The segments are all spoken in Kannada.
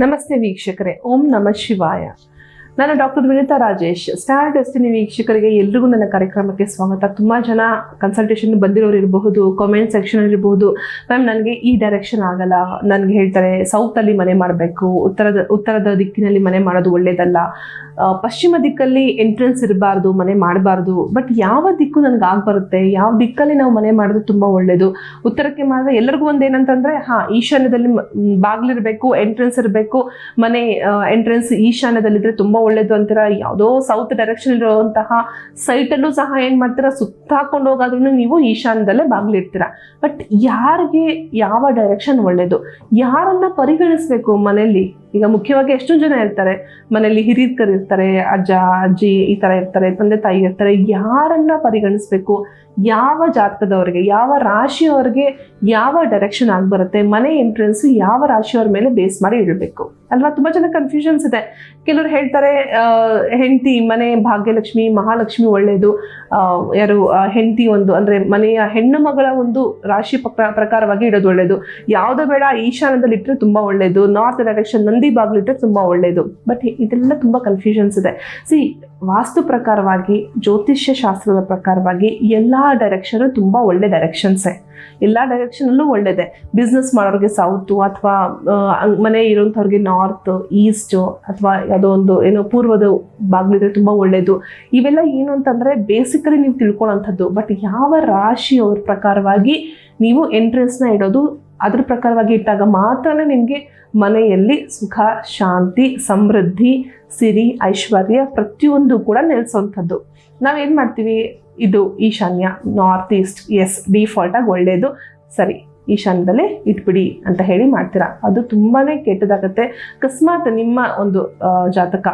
ನಮಸ್ತೆ ವೀಕ್ಷಕರೇ ಓಂ ನಮಃ ಶಿವಾಯ. ನಾನು doctor Vinita Rajesh, Star Destiny ವೀಕ್ಷಕರಿಗೆ ಎಲ್ರಿಗೂ ನನ್ನ ಕಾರ್ಯಕ್ರಮಕ್ಕೆ ಸ್ವಾಗತ. ತುಂಬ ಜನ ಕನ್ಸಲ್ಟೇಷನ್ ಬಂದಿರೋರು ಇರಬಹುದು ಕಾಮೆಂಟ್ ಸೆಕ್ಷನ್ ಇರಬಹುದು. ಮ್ಯಾಮ್ ನನಗೆ ಈ ಡೈರೆಕ್ಷನ್ ಆಗಲ್ಲ. ನನಗೆ ಹೇಳ್ತಾರೆ ಸೌತಲ್ಲಿ ಮನೆ ಮಾಡಬೇಕು. ಉತ್ತರದ ಉತ್ತರದ ದಿಕ್ಕಿನಲ್ಲಿ ಮನೆ ಮಾಡೋದು ಒಳ್ಳೇದಲ್ಲ. ಪಶ್ಚಿಮ ದಿಕ್ಕಲ್ಲಿ ಎಂಟ್ರೆನ್ಸ್ ಇರಬಾರ್ದು, ಮನೆ ಮಾಡಬಾರ್ದು. ಬಟ್ ಯಾವ ದಿಕ್ಕು ನನಗೆ ಆಗ್ಬರುತ್ತೆ? ಯಾವ ದಿಕ್ಕಲ್ಲಿ ನಾವು ಮನೆ ಮಾಡೋದು ತುಂಬ ಒಳ್ಳೇದು? ಉತ್ತರಕ್ಕೆ ಮಾಡಿದ್ರೆ ಎಲ್ಲರಿಗೂ ಒಂದು ಏನಂತಂದ್ರೆ ಹಾ, ಈಶಾನ್ಯದಲ್ಲಿ ಬಾಗಿಲಿರಬೇಕು ಎಂಟ್ರೆನ್ಸ್ ಇರಬೇಕು ಮನೆ ಎಂಟ್ರೆನ್ಸ್ ಈಶಾನ್ಯದಲ್ಲಿದ್ರೆ ತುಂಬಾ ಒಳ್ಳೇದು ಅಂತೀರ? ಯಾವುದೋ ಸೌತ್ ಡೈರೆಕ್ಷನ್ ಇರುವಂತಹ ಸೈಟಲ್ಲೂ ಸಹ ಏನು ಮಾಡ್ತೀರಾ? ಸುತ್ತಾಕೊಂಡು ಹೋಗಾದ್ರೂ ನೀವು ಈಶಾನ್ಯದಲ್ಲೇ ಬಾಗಿಲಿಡ್ತೀರ. ಬಟ್ ಯಾರಿಗೆ ಯಾವ ಡೈರೆಕ್ಷನ್ ಒಳ್ಳೇದು? ಯಾರನ್ನ ಪರಿಗಣಿಸ್ಬೇಕು ಮನೆಯಲ್ಲಿ? ಈಗ ಮುಖ್ಯವಾಗಿ ಎಷ್ಟೊಂದು ಜನ ಇರ್ತಾರೆ ಮನೆಯಲ್ಲಿ ಹಿರಿಯರು ಇರ್ತಾರೆ ಅಜ್ಜ ಅಜ್ಜಿ ಈ ತರ ಇರ್ತಾರೆ ತಂದೆ ತಾಯಿ ಇರ್ತಾರೆ ಯಾರನ್ನ ಪರಿಗಣಿಸ್ಬೇಕು? ಯಾವ ಜಾತಕದವರಿಗೆ ಯಾವ ರಾಶಿಯವರಿಗೆ ಯಾವ ಡೈರೆಕ್ಷನ್ ಆಗಿ ಬರುತ್ತೆ? ಮನೆ ಎಂಟ್ರೆನ್ಸ್ ಯಾವ ರಾಶಿಯವ್ರ ಮೇಲೆ ಬೇಸ್ ಮಾಡಿ ಇಡಬೇಕು? ಅಲ್ವಾ? ತುಂಬಾ ಜನ ಕನ್ಫ್ಯೂಷನ್ಸ್ ಇದೆ. ಕೆಲವರು ಹೇಳ್ತಾರೆ ಹೆಂಡತಿ ಮನೆ ಭಾಗ್ಯಲಕ್ಷ್ಮಿ ಮಹಾಲಕ್ಷ್ಮಿ ಒಳ್ಳೇದು. ಆ, ಯಾರು ಹೆಂಡತಿ ಒಂದು ಅಂದ್ರೆ ಮನೆಯ ಹೆಣ್ಣು ಮಗಳ ಒಂದು ರಾಶಿ ಪ್ರಕಾರವಾಗಿ ಇಡೋದು ಒಳ್ಳೇದು. ಯಾವ್ದು ಬೇಡ ಈಶಾನ್ಯದಲ್ಲಿ ಇಟ್ಟರೆ ತುಂಬಾ ಒಳ್ಳೇದು. ನಾರ್ತ್ ಡೈರೆಕ್ಷನ್ ನಂದಿ ಬಾಗ್ಲಿಟ್ರೆ ತುಂಬ ಒಳ್ಳೆಯದು ಬಟ್ ಇದೆಲ್ಲ ತುಂಬ ಕನ್ಫ್ಯೂಷನ್ಸ್ ಇದೆ. ಸಿ ವಾಸ್ತು ಪ್ರಕಾರವಾಗಿ, ಜ್ಯೋತಿಷ್ಯ ಶಾಸ್ತ್ರದ ಪ್ರಕಾರವಾಗಿ ಎಲ್ಲ ಡೈರೆಕ್ಷನ್ ತುಂಬ ಒಳ್ಳೆ ಡೈರೆಕ್ಷನ್ಸೇ ಎಲ್ಲ ಡೈರೆಕ್ಷನಲ್ಲೂ ಒಳ್ಳೇದೆ. ಬಿಸ್ನೆಸ್ ಮಾಡೋರಿಗೆ ಸೌತು ಅಥವಾ ಮನೆ ಇರೋಂಥವ್ರಿಗೆ ನಾರ್ತ್ ಈಸ್ಟ್ ಅಥವಾ ಯಾವುದೋ ಒಂದು, ಏನು ಪೂರ್ವದ ಬಾಗಿಲಿದ್ರೆ ತುಂಬ ಒಳ್ಳೆಯದು ಇವೆಲ್ಲ ಏನು ಅಂತಂದರೆ ಬೇಸಿಕಲಿ ನೀವು ತಿಳ್ಕೊಳ್ಳೋಂಥದ್ದು ಬಟ್ ಯಾವ ರಾಶಿಯವ್ರ ಪ್ರಕಾರವಾಗಿ ನೀವು ಎಂಟ್ರೆನ್ಸ್ನ ಇಡೋದು ಅದ್ರ ಪ್ರಕಾರವಾಗಿ ಇಟ್ಟಾಗ ಮಾತ್ರ ನಿಮಗೆ ಮನೆಯಲ್ಲಿ ಸುಖ, ಶಾಂತಿ, ಸಮೃದ್ಧಿ, ಸಿರಿ, ಐಶ್ವರ್ಯ ಪ್ರತಿಯೊಂದು ಕೂಡ ನೆಲೆಸುವಂಥದ್ದು ನಾವೇನು ಮಾಡ್ತೀವಿ? ಇದು ಈಶಾನ್ಯ ನಾರ್ತ್ ಈಸ್ಟ್ ಎಸ್ ಡಿಫಾಲ್ಟಾಗಿ ಒಳ್ಳೆಯದು ಸರಿ. ಈಶಾನ್ಯದಲ್ಲೇ ಇಟ್ಬಿಡಿ ಅಂತ ಹೇಳಿ ಮಾಡ್ತೀರಾ. ಅದು ತುಂಬಾ ಕೆಟ್ಟದಾಗತ್ತೆ. ಅಕಸ್ಮಾತ್ ನಿಮ್ಮ ಒಂದು ಜಾತಕ,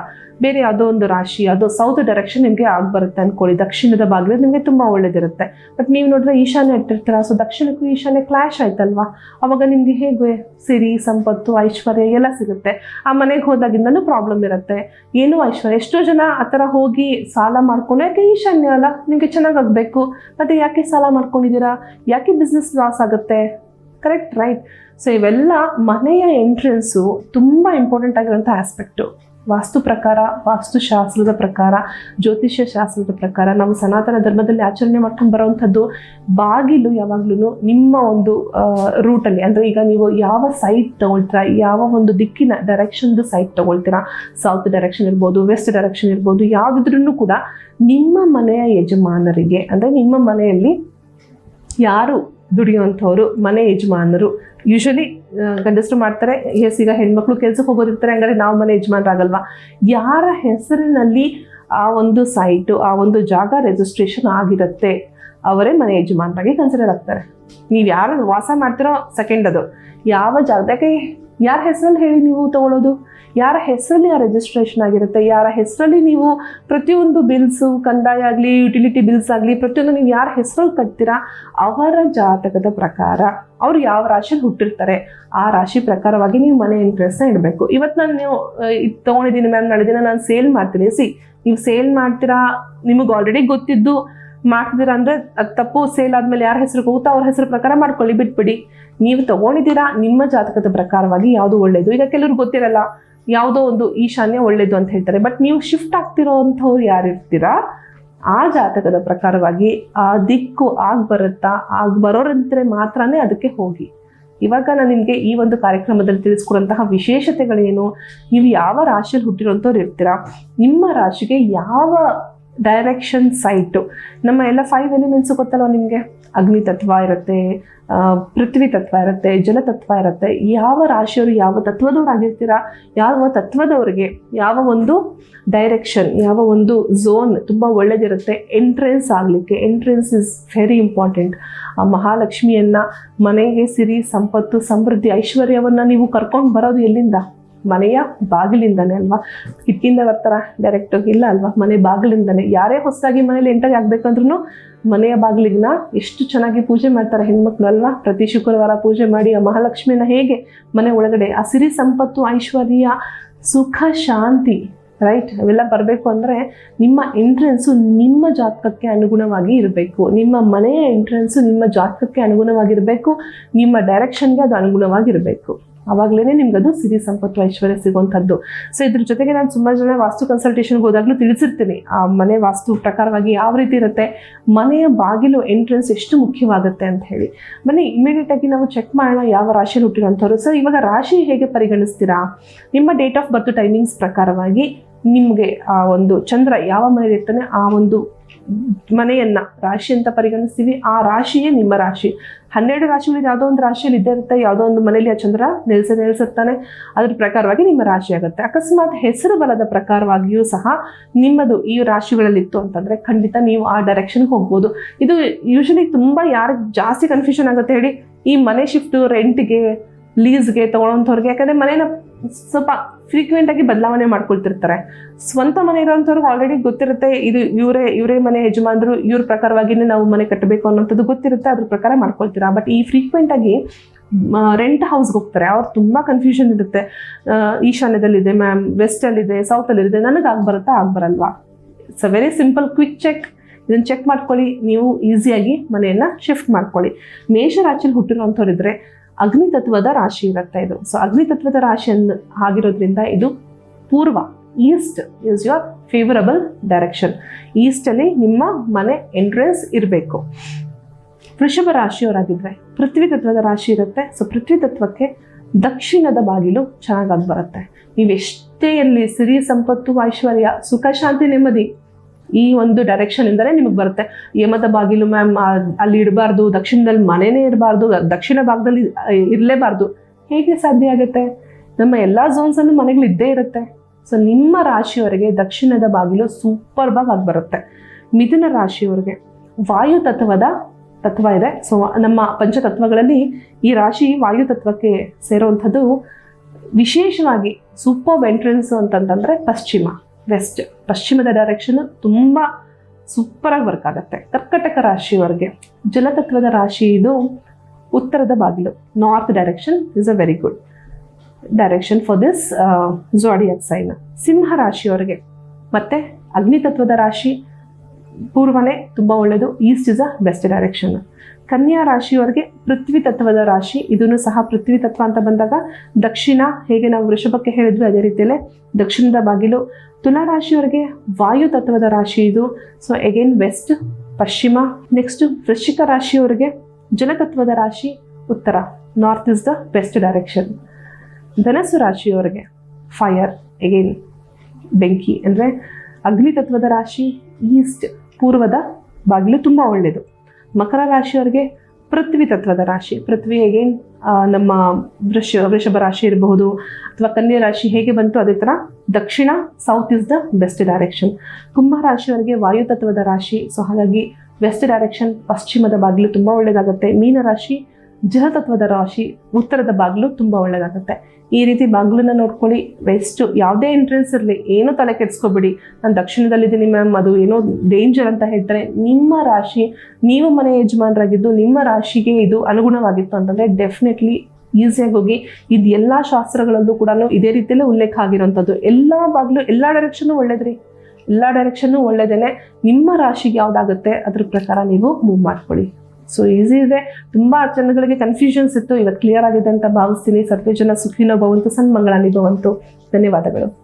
ಬೇರೆ ಯಾವುದೋ ಒಂದು ರಾಶಿ ಅದು ಸೌತ್ ಡೈರೆಕ್ಷನ್ ನಿಮಗೆ ಆಗಿ ಬರುತ್ತೆ ಅನ್ಕೊಳ್ಳಿ. ದಕ್ಷಿಣದ ಭಾಗದಲ್ಲಿ ನಿಮಗೆ ತುಂಬ ಒಳ್ಳೇದಿರುತ್ತೆ. ಬಟ್ ನೀವು ನೋಡಿದ್ರೆ ಈಶಾನ್ಯ ಇಟ್ಟಿರ್ತೀರ ಸೊ ದಕ್ಷಿಣಕ್ಕೂ ಈಶಾನ್ಯ ಕ್ಲಾಶ್ ಆಯ್ತಲ್ವಾ? ಅವಾಗ ನಿಮಗೆ ಹೇಗೆ? ಸಿರಿ, ಸಂಪತ್ತು, ಐಶ್ವರ್ಯ ಎಲ್ಲ ಸಿಗುತ್ತೆ. ಆ ಮನೆಗೆ ಹೋದಾಗಿಂದನೂ ಪ್ರಾಬ್ಲಮ್ ಇರುತ್ತೆ. ಏನು ಐಶ್ವರ್ಯ? ಎಷ್ಟೋ ಜನ ಆ ಥರ ಹೋಗಿ ಸಾಲ ಮಾಡ್ಕೊಂಡು ಯಾಕೆ ಈಶಾನ್ಯ ಅಲ್ಲ? ನಿಮಗೆ ಚೆನ್ನಾಗಾಗಬೇಕು ಮತ್ತು ಮತ್ತೆ ಯಾಕೆ ಸಾಲ ಮಾಡ್ಕೊಂಡಿದ್ದೀರಾ? ಯಾಕೆ ಬಿಸ್ನೆಸ್ ಲಾಸ್ ಆಗುತ್ತೆ? ಕರೆಕ್ಟ್ ರೈಟ್ ಸೊ ಇವೆಲ್ಲ ಮನೆಯ ಎಂಟ್ರೆನ್ಸು ತುಂಬ ಇಂಪಾರ್ಟೆಂಟ್ ಆಗಿರುವಂಥ ಆಸ್ಪೆಕ್ಟು ವಾಸ್ತು ಪ್ರಕಾರ ವಾಸ್ತುಶಾಸ್ತ್ರದ ಪ್ರಕಾರ, ಜ್ಯೋತಿಷ್ಯ ಶಾಸ್ತ್ರದ ಪ್ರಕಾರ ನಾವು ಸನಾತನ ಧರ್ಮದಲ್ಲಿ ಆಚರಣೆ ಮಾಡ್ಕೊಂಡು ಬರೋವಂಥದ್ದು ಬಾಗಿಲು ಯಾವಾಗ್ಲೂ ನಿಮ್ಮ ಒಂದು ರೂಟಲ್ಲಿ ಅಂದರೆ ಈಗ ನೀವು ಯಾವ ಸೈಟ್ ತಗೊಳ್ತೀರಾ, ಯಾವ ಒಂದು ದಿಕ್ಕಿನ ಡೈರೆಕ್ಷನ್ದು ಸೈಟ್ ತಗೊಳ್ತೀರಾ ಸೌತ್ ಡೈರೆಕ್ಷನ್ ಇರ್ಬೋದು ವೆಸ್ಟ್ ಡೈರೆಕ್ಷನ್ ಇರ್ಬೋದು ಯಾವುದಿದ್ರೂ ಕೂಡ ನಿಮ್ಮ ಮನೆಯ ಯಜಮಾನರಿಗೆ, ಅಂದರೆ ನಿಮ್ಮ ಮನೆಯಲ್ಲಿ ಯಾರು ದುಡಿಯುವಂಥವ್ರು, ಮನೆ ಯಜಮಾನರು. ಯೂಶಲಿ ಗಂಡಸರು ಮಾಡ್ತಾರೆ, ಎಸ್, ಈಗ ಹೆಣ್ಮಕ್ಳು ಕೆಲ್ಸಕ್ಕೆ ಹೋಗೋದಿರ್ತಾರೆ, ಹಂಗಾರೆ ನಾವು ಮನೆ ಯಜಮಾನರಾಗಲ್ವಾ? ಯಾರ ಹೆಸರಿನಲ್ಲಿ ಆ ಒಂದು ಸೈಟು ಆ ಒಂದು ಜಾಗ ರಿಜಿಸ್ಟ್ರೇಷನ್ ಆಗಿರುತ್ತೆ, ಅವರೇ ಮನೆ ಯಜಮಾನರಾಗಿ ಕನ್ಸಿಡರ್ ಆಗ್ತಾರೆ. ನೀವು ಯಾರು ವಾಸ ಮಾಡ್ತಿರೋ ಸೆಕೆಂಡ್ ಅದು. ಯಾವ ಜಾಗದಾಗೆ ಯಾರ ಹೆಸರಲ್ಲಿ ಹೇಳಿ ನೀವು ತಗೊಳ್ಳೋದು ಯಾರ ಹೆಸರಲ್ಲಿ ಆ ರಿಜಿಸ್ಟ್ರೇಷನ್ ಆಗಿರುತ್ತೆ? ಯಾರ ಹೆಸರಲ್ಲಿ ನೀವು ಪ್ರತಿಯೊಂದು ಬಿಲ್ಸು ಕಂದಾಯ ಆಗಲಿ ಯುಟಿಲಿಟಿ ಬಿಲ್ಸ್ ಆಗಲಿ, ಪ್ರತಿಯೊಂದು ನೀವು ಯಾರ ಹೆಸರಲ್ಲಿ ಕಟ್ತೀರಾ? ಅವರ ಜಾತಕದ ಪ್ರಕಾರ ಅವರು ಯಾವ ರಾಶಿಯಲ್ಲಿ ಹುಟ್ಟಿರ್ತಾರೆ? ಆ ರಾಶಿ ಪ್ರಕಾರವಾಗಿ ನೀವು ಮನೆ ಇಂಟ್ರೆಸ್ಟ್ನ ಇಡಬೇಕು. ಇವತ್ತು ನಾನು ನೀವು ಇದು ತೊಗೊಂಡಿದ್ದೀನಿ ಮ್ಯಾಮ್ ನಾಳೆ ದಿನ ನಾನು ಸೇಲ್ ಮಾಡ್ತೀನಿ. ಸಿ, ನೀವು ಸೇಲ್ ಮಾಡ್ತೀರಾ? ನಿಮಗೆ ಆಲ್ರೆಡಿ ಗೊತ್ತಿದ್ದು. ಮಾಡ್ತಿದ್ದೀರಾ ಅಂದರೆ ಅದು ತಪ್ಪು ಸೇಲ್ ಆದಮೇಲೆ ಯಾರ ಹೆಸರು ಹೋಗುತ್ತೋ ಅವ್ರ ಹೆಸರು ಪ್ರಕಾರ ಮಾಡ್ಕೊಳ್ಳಿ, ಬಿಟ್ಬಿಡಿ. ನೀವು ತಗೊಂಡಿದ್ದೀರಾ, ನಿಮ್ಮ ಜಾತಕದ ಪ್ರಕಾರವಾಗಿ ಯಾವುದು ಒಳ್ಳೇದು? ಈಗ ಕೆಲವ್ರಿಗೆ ಗೊತ್ತಿರಲ್ಲ, ಯಾವುದೋ ಒಂದು ಈಶಾನ್ಯ ಒಳ್ಳೇದು ಅಂತ ಹೇಳ್ತಾರೆ. ಬಟ್ ನೀವು ಶಿಫ್ಟ್ ಆಗ್ತಿರೋ ಅಂಥವ್ರು ಯಾರು ಆ ಜಾತಕದ ಪ್ರಕಾರವಾಗಿ ಆ ದಿಕ್ಕು ಆಗ ಬರುತ್ತಾ ಆಗ ಬರೋರಂತರೆ ಮಾತ್ರನೇ ಅದಕ್ಕೆ ಹೋಗಿ. ಇವಾಗ ನಾನು ನಿಮಗೆ ಈ ಒಂದು ಕಾರ್ಯಕ್ರಮದಲ್ಲಿ ತಿಳಿಸ್ಕೊಡುವಂತಹ ವಿಶೇಷತೆಗಳೇನು? ನೀವು ಯಾವ ರಾಶಿಯಲ್ಲಿ ಹುಟ್ಟಿರೋಂಥವ್ರು ಇರ್ತೀರಾ? ನಿಮ್ಮ ರಾಶಿಗೆ ಯಾವ ಡೈರೆಕ್ಷನ್ ಸೈಟು. ನಮ್ಮ ಎಲ್ಲ ಫೈವ್ ಎಲಿಮೆಂಟ್ಸು ಗೊತ್ತಲ್ವ ನಿಮಗೆ? ಅಗ್ನಿ ತತ್ವ ಇರುತ್ತೆ ಪೃಥ್ವಿ ತತ್ವ ಇರುತ್ತೆ ಜಲತತ್ವ ಇರುತ್ತೆ. ಯಾವ ರಾಶಿಯವರು ಯಾವ ತತ್ವದವರಾಗಿರ್ತೀರಾ, ಯಾವ ತತ್ವದವರಿಗೆ ಯಾವ ಒಂದು ಡೈರೆಕ್ಷನ್ ಯಾವ ಒಂದು ಝೋನ್ ತುಂಬ ಒಳ್ಳೆಯದಿರುತ್ತೆ ಎಂಟ್ರೆನ್ಸ್ ಆಗಲಿಕ್ಕೆ ಎಂಟ್ರೆನ್ಸ್ ಇಸ್ ವೆರಿ ಇಂಪಾರ್ಟೆಂಟ್ ಆ ಮಹಾಲಕ್ಷ್ಮಿಯನ್ನು ಮನೆಗೆ ಸಿರಿ, ಸಂಪತ್ತು, ಸಮೃದ್ಧಿ, ಐಶ್ವರ್ಯವನ್ನು ನೀವು ಕರ್ಕೊಂಡು ಬರೋದು ಎಲ್ಲಿಂದ? ಮನೆಯ ಬಾಗಿಲಿಂದನೇ ಅಲ್ವಾ? ಕಿಟಕಿಯಿಂದ ಬರ್ತಾರ? ಡೈರೆಕ್ಟ್ ಇಲ್ಲ ಅಲ್ವಾ? ಮನೆ ಬಾಗಿಲಿಂದನೇ. ಯಾರೇ ಹೊಸದಾಗಿ ಮನೇಲಿ ಎಂಟರ್ ಆಗ್ಬೇಕಂದ್ರೂ ಮನೆಯ ಬಾಗಿಲಿಗ್ನ ಎಷ್ಟು ಚೆನ್ನಾಗಿ ಪೂಜೆ ಮಾಡ್ತಾರೆ ಹೆಣ್ಮಕ್ಳು ಅಲ್ವಾ? ಪ್ರತಿ ಶುಕ್ರವಾರ ಪೂಜೆ ಮಾಡಿ ಆ ಮಹಾಲಕ್ಷ್ಮಿನ ಹೇಗೆ ಮನೆ ಒಳಗಡೆ ಆ ಸಿರಿ ಸಂಪತ್ತು, ಐಶ್ವರ್ಯ, ಸುಖ, ಶಾಂತಿ ರೈಟ್ ಅವೆಲ್ಲ ಬರಬೇಕು ಅಂದರೆ ನಿಮ್ಮ ಎಂಟ್ರೆನ್ಸು ನಿಮ್ಮ ಜಾತಕಕ್ಕೆ ಅನುಗುಣವಾಗಿ ಇರಬೇಕು. ನಿಮ್ಮ ಮನೆಯ ಎಂಟ್ರೆನ್ಸು ನಿಮ್ಮ ಜಾತಕಕ್ಕೆ ಅನುಗುಣವಾಗಿರಬೇಕು. ನಿಮ್ಮ ಡೈರೆಕ್ಷನ್ಗೆ ಅದು ಅನುಗುಣವಾಗಿರಬೇಕು. ಅವಾಗಲೇ ನಿಮ್ಗೆ ಅದು ಸಿರಿ ಸಂಪತ್ತು ಐಶ್ವರ್ಯ ಸಿಗುವಂಥದ್ದು. ಸೊ ಇದ್ರ ಜೊತೆಗೆ ನಾನು ಸುಮಾರು ಜನ ವಾಸ್ತು ಕನ್ಸಲ್ಟೇಷನ್ಗೆ ಹೋದಾಗಲೂ ತಿಳಿಸಿರ್ತೀನಿ. ಆ ಮನೆ ವಾಸ್ತು ಪ್ರಕಾರವಾಗಿ ಯಾವ ರೀತಿ ಇರುತ್ತೆ, ಮನೆಯ ಬಾಗಿಲು ಎಂಟ್ರೆನ್ಸ್ ಎಷ್ಟು ಮುಖ್ಯವಾಗುತ್ತೆ ಅಂತ ಹೇಳಿ. ಮನೆ ಇಮಿಡಿಯೇಟ್ ಆಗಿ ನಾವು ಚೆಕ್ ಮಾಡೋಣ ಯಾವ ರಾಶಿ ಹುಟ್ಟಿರೋಂಥವ್ರು ಸೊ ಇವಾಗ ರಾಶಿ ಹೇಗೆ ಪರಿಗಣಿಸ್ತೀರಾ? ನಿಮ್ಮ ಡೇಟ್ ಆಫ್ ಬರ್ತ್ ಟೈಮಿಂಗ್ಸ್ ಪ್ರಕಾರವಾಗಿ ನಿಮಗೆ ಆ ಒಂದು ಚಂದ್ರ ಯಾವ ಮನೆಯಲ್ಲಿರ್ತಾನೆ ಆ ಒಂದು ಮನೆಯನ್ನ ರಾಶಿ ಅಂತ ಪರಿಗಣಿಸ್ತೀವಿ. ಆ ರಾಶಿಯೇ ನಿಮ್ಮ ರಾಶಿ. ಹನ್ನೆರಡು ರಾಶಿಗಳಲ್ಲಿ ಯಾವುದೋ ಒಂದು ರಾಶಿಯಲ್ಲಿ ಇದ್ದೇ ಇರುತ್ತೆ, ಯಾವುದೋ ಒಂದು ಮನೆಯಲ್ಲಿ ಆ ಚಂದ್ರ ನೆಲೆಸ ನೆಲೆಸುತ್ತಾನೆ. ಅದ್ರ ಪ್ರಕಾರವಾಗಿ ನಿಮ್ಮ ರಾಶಿ ಆಗುತ್ತೆ. ಅಕಸ್ಮಾತ್ ಹೆಸರು ಬಲದ ಪ್ರಕಾರವಾಗಿಯೂ ಸಹ ನಿಮ್ಮದು ಈ ರಾಶಿಗಳಲ್ಲಿ ಇತ್ತು ಅಂತಂದ್ರೆ ಖಂಡಿತ ನೀವು ಆ ಡೈರೆಕ್ಷನ್ಗೆ ಹೋಗ್ಬೋದು. ಇದು ಯೂಶಲಿ ತುಂಬಾ ಯಾರಿಗೆ ಜಾಸ್ತಿ ಕನ್ಫ್ಯೂಷನ್ ಆಗುತ್ತೆ ಹೇಳಿ, ಈ ಮನೆ ಶಿಫ್ಟು ರೆಂಟ್ಗೆ ಲೀಸ್ಗೆ ತಗೊಳ್ಳೋಂಥವ್ರಿಗೆ ಯಾಕಂದ್ರೆ ಮನೇನ ಸ್ವಲ್ಪ ಫ್ರೀಕ್ವೆಂಟ್ ಆಗಿ ಬದಲಾವಣೆ ಮಾಡ್ಕೊಳ್ತಿರ್ತಾರೆ. ಸ್ವಂತ ಮನೆ ಇರೋಂಥವ್ರಿಗೆ ಆಲ್ರೆಡಿ ಗೊತ್ತಿರುತ್ತೆ, ಇದು ಇವರೇ ಇವರೇ ಮನೆ ಯಜಮಾನರು, ಇವ್ರ ಪ್ರಕಾರವಾಗಿನೇ ನಾವು ಮನೆ ಕಟ್ಟಬೇಕು ಅನ್ನೋಂಥದ್ದು ಗೊತ್ತಿರುತ್ತೆ, ಅದ್ರ ಪ್ರಕಾರ ಮಾಡ್ಕೊಳ್ತೀರಾ. ಬಟ್ ಈ ಫ್ರೀಕ್ವೆಂಟ್ ಆಗಿ ರೆಂಟ್ ಹೌಸ್ಗೆ ಹೋಗ್ತಾರೆ. ಅವ್ರು ತುಂಬ ಕನ್ಫ್ಯೂಷನ್ ಇರುತ್ತೆ. ಈಶಾನ್ಯದಲ್ಲಿದೆ ಮ್ಯಾಮ್ ವೆಸ್ಟಲ್ಲಿದೆ ಸೌತಲ್ಲಿದೆ ನನಗೆ ಆಗಿ ಬರುತ್ತಾ, ಆಗಿ ಬರಲ್ವಾ? It's a very simple quick check ಇದನ್ನು ಚೆಕ್ ಮಾಡ್ಕೊಳ್ಳಿ. ನೀವು ಈಸಿಯಾಗಿ ಮನೆಯನ್ನು ಶಿಫ್ಟ್ ಮಾಡ್ಕೊಳ್ಳಿ. ಮೇಷರಾಶಿಯಲ್ಲಿ ಹುಟ್ಟಿರೋಂಥವ್ರು ಇದ್ರೆ ಅಗ್ನಿ ತತ್ವದ ರಾಶಿ ಇರುತ್ತೆ ಇದು. ಸೊ ಅಗ್ನಿ ತತ್ವದ ರಾಶಿ ಆಗಿರೋದ್ರಿಂದ ಇದು ಪೂರ್ವ east is your favourable direction ಈಸ್ಟಲ್ಲಿ ನಿಮ್ಮ ಮನೆ ಎಂಟ್ರೆನ್ಸ್ ಇರಬೇಕು. ವೃಷಭ ರಾಶಿಯವರಾಗಿದ್ರೆ ಪೃಥ್ವಿ ತತ್ವದ ರಾಶಿ ಇರುತ್ತೆ. ಸೊ ಪೃಥ್ವಿ ತತ್ವಕ್ಕೆ ದಕ್ಷಿಣದ ಬಾಗಿಲು ಚೆನ್ನಾಗಾಗಿ ಬರುತ್ತೆ. ನೀವೆಷ್ಟೇ ಎಲ್ಲಿ ಸಿರಿ, ಸಂಪತ್ತು, ಐಶ್ವರ್ಯ, ಸುಖ, ಶಾಂತಿ, ನೆಮ್ಮದಿ ಈ ಒಂದು ಡೈರೆಕ್ಷನ್ ಇಂದಲೇ ನಿಮಗೆ ಬರುತ್ತೆ. ಯಮದ ಬಾಗಿಲು ಮ್ಯಾಮ್ ಅಲ್ಲಿ ಇಡಬಾರ್ದು ದಕ್ಷಿಣದಲ್ಲಿ ಮನೆನೇ ಇರಬಾರ್ದು ದಕ್ಷಿಣ ಭಾಗದಲ್ಲಿ ಇರಲೇಬಾರ್ದು. ಹೇಗೆ ಸಾಧ್ಯ ಆಗುತ್ತೆ? ನಮ್ಮ ಎಲ್ಲ ಝೋನ್ಸಲ್ಲೂ ಮನೆಗಳು ಇದ್ದೇ ಇರುತ್ತೆ. ಸೊ ನಿಮ್ಮ ರಾಶಿಯವರಿಗೆ ದಕ್ಷಿಣದ ಬಾಗಿಲು ಸೂಪರ್ ಆಗಿ ಆಗಿ ಬರುತ್ತೆ. ಮಿಥುನ ರಾಶಿಯವರಿಗೆ ವಾಯು ತತ್ವದ ತತ್ವ ಇದೆ. ಸೊ ನಮ್ಮ ಪಂಚತತ್ವಗಳಲ್ಲಿ ಈ ರಾಶಿ ವಾಯು ತತ್ವಕ್ಕೆ ಸೇರುವಂಥದ್ದು ವಿಶೇಷವಾಗಿ ಸೂಪರ್ ಎಂಟ್ರೆನ್ಸ್ ಅಂತಂತಂದರೆ ಪಶ್ಚಿಮ. ವೆಸ್ಟ್ ಪಶ್ಚಿಮದ ಡೈರೆಕ್ಷನ್ ತುಂಬ ಸೂಪರಾಗಿ ವರ್ಕ್ ಆಗುತ್ತೆ. ಕರ್ಕಟಕ ರಾಶಿಯವರಿಗೆ ಜಲತತ್ವದ ರಾಶಿ ಇದು ಉತ್ತರದ ಬಾಗಿಲು. North direction is a very good direction for this zodiac sign ಸಿಂಹ ರಾಶಿಯವರಿಗೆ ಮತ್ತೆ ಅಗ್ನಿತತ್ವದ ರಾಶಿ, ಪೂರ್ವನೇ ತುಂಬ ಒಳ್ಳೆಯದು east is a best direction ಕನ್ಯಾ ರಾಶಿಯವರಿಗೆ ಪೃಥ್ವಿ ತತ್ವದ ರಾಶಿ. ಇದನ್ನು ಸಹ ಪೃಥ್ವಿ ತತ್ವ ಅಂತ ಬಂದಾಗ ದಕ್ಷಿಣ, ಹೇಗೆ ನಾವು ವೃಷಭಕ್ಕೆ ಹೇಳಿದ್ವಿ ಅದೇ ರೀತಿಯಲ್ಲೇ ದಕ್ಷಿಣದ ಬಾಗಿಲು. ತುಲಾ ರಾಶಿಯವರಿಗೆ ವಾಯು ತತ್ವದ ರಾಶಿ ಇದು. ಸೊ ಎಗೇನ್ ವೆಸ್ಟ್ ಪಶ್ಚಿಮ ನೆಕ್ಸ್ಟ್ ವೃಶ್ಚಿಕ ರಾಶಿಯವರಿಗೆ ಜಲತತ್ವದ ರಾಶಿ, ಉತ್ತರ north is the best direction ಧನಸ್ಸು ರಾಶಿಯವರಿಗೆ ಫೈರ್ ಎಗೇನ್ ಬೆಂಕಿ ಅಂದರೆ ಅಗ್ನಿ ತತ್ವದ ರಾಶಿ ಈಸ್ಟ್ ಪೂರ್ವದ ಬಾಗಿಲು ತುಂಬ ಒಳ್ಳೆಯದು. ಮಕರ ರಾಶಿಯವರಿಗೆ ಪೃಥ್ವಿ ತತ್ವದ ರಾಶಿ. ಪೃಥ್ವಿ ಹೇಗೆ? ನಮ್ಮ ವೃಷ, ವೃಷಭ ರಾಶಿ ಇರಬಹುದು, ಅಥವಾ ಕನ್ಯಾ ರಾಶಿ ಹೇಗೆ ಬಂತು, ಅದೇ ಥರ ದಕ್ಷಿಣ south is the best direction ಕುಂಭ ರಾಶಿಯವರಿಗೆ ವಾಯು ತತ್ವದ ರಾಶಿ ಸೊ ಹಾಗಾಗಿ ವೆಸ್ಟ್ ಡೈರೆಕ್ಷನ್ ಪಶ್ಚಿಮದ ಬಾಗಿಲು ತುಂಬ ಒಳ್ಳೆಯದಾಗುತ್ತೆ ಮೀನ ರಾಶಿ ಜಲತತ್ವದ ರಾಶಿ ಉತ್ತರದ ಬಾಗಿಲು ತುಂಬ ಒಳ್ಳೆಯದಾಗುತ್ತೆ ಈ ರೀತಿ ಬಾಗಿಲನ್ನ ನೋಡ್ಕೊಳ್ಳಿ. ವೆಸ್ಟ್ ಯಾವುದೇ ಎಂಟ್ರೆನ್ಸ್ ಇರಲಿ, ಏನೂ ತಲೆ ಕೆಡ್ಸ್ಕೊಬಿಡಿ. ನಾನು ದಕ್ಷಿಣದಲ್ಲಿದ್ದೀನಿ ಮ್ಯಾಮ್ ಅದು ಏನೋ ಡೇಂಜರ್ ಅಂತ ಹೇಳ್ತಾರೆ. ನಿಮ್ಮ ರಾಶಿ, ನೀವು ಮನೆ ಯಜಮಾನರಾಗಿದ್ದು, ನಿಮ್ಮ ರಾಶಿಗೆ ಇದು ಅನುಗುಣವಾಗಿತ್ತು ಅಂತಂದರೆ ಡೆಫಿನೆಟ್ಲಿ ಈಸಿಯಾಗಿ ಹೋಗಿ ಇದು ಎಲ್ಲ ಶಾಸ್ತ್ರಗಳಲ್ಲೂ ಕೂಡ ಇದೇ ರೀತಿಯಲ್ಲೇ ಉಲ್ಲೇಖ ಆಗಿರೋಂಥದ್ದು. ಎಲ್ಲ ಬಾಗಿಲು, ಎಲ್ಲ ಡೈರೆಕ್ಷನ್ನು ಒಳ್ಳೇದ್ರಿ. ಎಲ್ಲ ಡೈರೆಕ್ಷನ್ನು ಒಳ್ಳೇದೇನೆ. ನಿಮ್ಮ ರಾಶಿಗೆ ಯಾವುದಾಗುತ್ತೆ, ಅದ್ರ ಪ್ರಕಾರ ನೀವು ಮೂವ್ ಮಾಡ್ಕೊಳ್ಳಿ. ಸೊ ಈಸಿ ಇದೆ. ತುಂಬ ಜನಗಳಿಗೆ ಕನ್ಫ್ಯೂಷನ್ಸ್ ಇತ್ತು. ಇವತ್ತು ಕ್ಲಿಯರ್ ಆಗಿದೆ ಅಂತ ಭಾವಿಸ್ತೀನಿ. ಸರ್ವೇ ಜನ ಸುಖಿನೋ ಭವಂತು, ಸನ್ಮಂಗಳಾನಿ ಭವಂತು. ಧನ್ಯವಾದಗಳು.